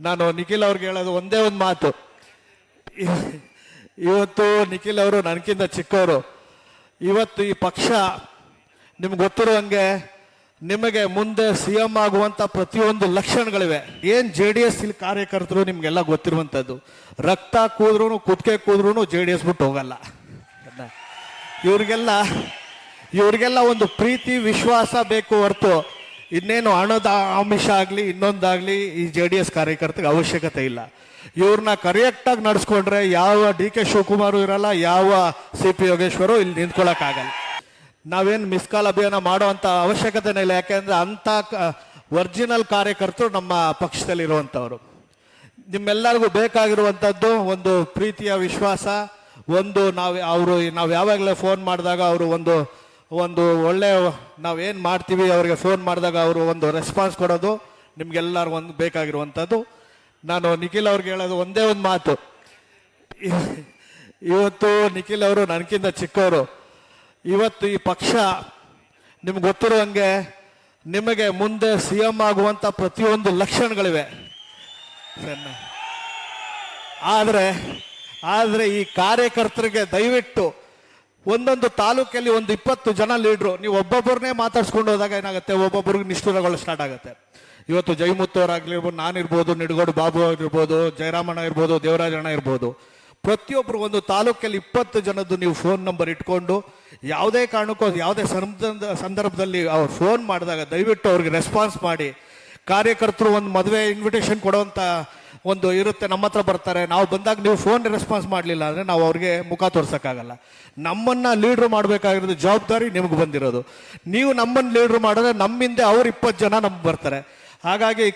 ನಾನು ನಿಖಿಲ್ ಅವ್ರಿಗೆ ಹೇಳೋದು ಒಂದೇ ಒಂದು ಮಾತು. ಇವತ್ತು ನಿಖಿಲ್ ಅವರು ನನಗಿಂತ ಚಿಕ್ಕವರು ಇವತ್ತು ಈ ಪಕ್ಷ ನಿಮ್ಗೆ ಗೊತ್ತಿರುವಂಗೆ ನಿಮಗೆ ಮುಂದೆ ಸಿ ಎಂ ಆಗುವಂಥ ಪ್ರತಿಯೊಂದು ಲಕ್ಷಣಗಳಿವೆ. ಏನು ಜೆ ಡಿ ಎಸ್ ಇಲ್ಲಿ ಕಾರ್ಯಕರ್ತರು ನಿಮಗೆಲ್ಲ ಗೊತ್ತಿರುವಂಥದ್ದು ರಕ್ತ ಕೂದ್ರೂ ಕುದಕೆ ಕೂದ್ರೂ ಜೆ ಡಿ ಎಸ್ ಬಿಟ್ಟು ಹೋಗಲ್ಲ. ಇವ್ರಿಗೆಲ್ಲ ಇವ್ರಿಗೆಲ್ಲ ಒಂದು ಪ್ರೀತಿ, ವಿಶ್ವಾಸ ಬೇಕು ಹೊರತು ಇನ್ನೇನು ಹಣದ ಆಮಿಷ ಆಗಲಿ, ಇನ್ನೊಂದಾಗಲಿ ಈ ಜೆ ಡಿ ಎಸ್ ಕಾರ್ಯಕರ್ತರಿಗೆ ಅವಶ್ಯಕತೆ ಇಲ್ಲ. ಇವ್ರನ್ನ ಕರೆಕ್ಟಾಗಿ ನಡೆಸ್ಕೊಂಡ್ರೆ ಯಾವ ಡಿ ಕೆ ಶಿವಕುಮಾರು ಇರಲ್ಲ, ಯಾವ ಸಿ ಪಿ ಯೋಗೇಶ್ವರು ಇಲ್ಲಿ ನಿಂತ್ಕೊಳ್ಳೋಕ್ಕಾಗಲ್ಲ ನಾವೇನು ಮಿಸ್ ಕಾಲ್ ಅಭಿಯಾನ ಮಾಡುವಂಥ ಅವಶ್ಯಕತೆನೇ ಇಲ್ಲ. ಯಾಕೆಂದರೆ ಅಂಥ ಒರ್ಜಿನಲ್ ಕಾರ್ಯಕರ್ತರು ನಮ್ಮ ಪಕ್ಷದಲ್ಲಿರುವಂಥವ್ರು. ನಿಮ್ಮೆಲ್ಲರಿಗೂ ಬೇಕಾಗಿರುವಂಥದ್ದು ಒಂದು ಪ್ರೀತಿಯ ವಿಶ್ವಾಸ, ಒಂದು ನಾವು, ಅವರು ನಾವು ಯಾವಾಗಲೇ ಫೋನ್ ಮಾಡಿದಾಗ ಅವರು ಒಂದು ಒಂದು ಒಳ್ಳೆ ನಾವೇನು ಮಾಡ್ತೀವಿ, ಅವರಿಗೆ ಫೋನ್ ಮಾಡಿದಾಗ ಅವರು ಒಂದು ರೆಸ್ಪಾನ್ಸ್ ಕೊಡೋದು, ನಿಮ್ಗೆಲ್ಲರಿಗೂ ಒಂದು ಬೇಕಾಗಿರುವಂಥದ್ದು. ನಾನು ನಿಖಿಲ್ ಅವ್ರಿಗೆ ಹೇಳೋದು ಒಂದೇ ಒಂದು ಮಾತು. ಇವತ್ತು ನಿಖಿಲ್ ಅವರು ನನಗಿಂತ ಚಿಕ್ಕವರು ಇವತ್ತು ಈ ಪಕ್ಷ, ನಿಮ್ಗೆ ಗೊತ್ತಿರುವಂಗೆ ನಿಮಗೆ ಮುಂದೆ ಸಿ ಎಂ ಆಗುವಂಥ ಪ್ರತಿಯೊಂದು ಲಕ್ಷಣಗಳಿವೆ. ಆದರೆ ಆದರೆ ಈ ಕಾರ್ಯಕರ್ತರಿಗೆ ದಯವಿಟ್ಟು ಒಂದೊಂದು ತಾಲೂಕಲ್ಲಿ ಒಂದು ಇಪ್ಪತ್ತು ಜನ ಲೀಡ್ರು, ನೀವು ಒಬ್ಬೊಬ್ಬರನ್ನೇ ಮಾತಾಡ್ಸ್ಕೊಂಡು ಹೋದಾಗ ಏನಾಗುತ್ತೆ? ಒಬ್ಬೊಬ್ಬರಿಗೆ ನಿಷ್ಠುರಗಳು ಸ್ಟಾರ್ಟ್ ಆಗುತ್ತೆ. ಇವತ್ತು ಜೈಮುತ್ತು ನಾನು ನಾನಿರ್ಬೋದು, ನಿಡಗೋಡು ಬಾಬು ಆಗಿರ್ಬೋದು ಜಯರಾಮಣ್ಣ ಇರ್ಬೋದು ದೇವರಾಜಣ್ಣ ಇರ್ಬೋದು. ಪ್ರತಿಯೊಬ್ಬರು ಒಂದು ತಾಲೂಕಲ್ಲಿ ಇಪ್ಪತ್ತು ಜನದ್ದು ನೀವು ಫೋನ್ ನಂಬರ್ ಇಟ್ಕೊಂಡು, ಯಾವುದೇ ಕಾರಣಕ್ಕೂ, ಯಾವುದೇ ಸಂದರ್ಭ ಸಂದರ್ಭದಲ್ಲಿ ಅವ್ರು ಫೋನ್ ಮಾಡಿದಾಗ ದಯವಿಟ್ಟು ಅವ್ರಿಗೆ ರೆಸ್ಪಾನ್ಸ್ ಮಾಡಿ. ಕಾರ್ಯಕರ್ತರು ಒಂದು ಮದುವೆ ಇನ್ವಿಟೇಷನ್ ಕೊಡುವಂತ ಒಂದು ಇರುತ್ತೆ, ನಮ್ಮ ಹತ್ರ ಬರ್ತಾರೆ. ನಾವು ಬಂದಾಗ ನೀವು ಫೋನ್ ರೆಸ್ಪಾನ್ಸ್ ಮಾಡಲಿಲ್ಲ ಅಂದರೆ ನಾವು ಅವ್ರಿಗೆ ಮುಖ ತೋರ್ಸೋಕ್ಕಾಗಲ್ಲ. ನಮ್ಮನ್ನು ಲೀಡ್ರ್ ಮಾಡಬೇಕಾಗಿರೋದು ಜವಾಬ್ದಾರಿ ನಿಮಗೆ ಬಂದಿರೋದು. ನೀವು ನಮ್ಮನ್ನು ಲೀಡ್ರ್ ಮಾಡಿದ್ರೆ ನಮ್ಮಿಂದ ಅವ್ರು ಇಪ್ಪತ್ತು ಜನ ನಮ್ಗೆ ಬರ್ತಾರೆ. ಹಾಗಾಗಿ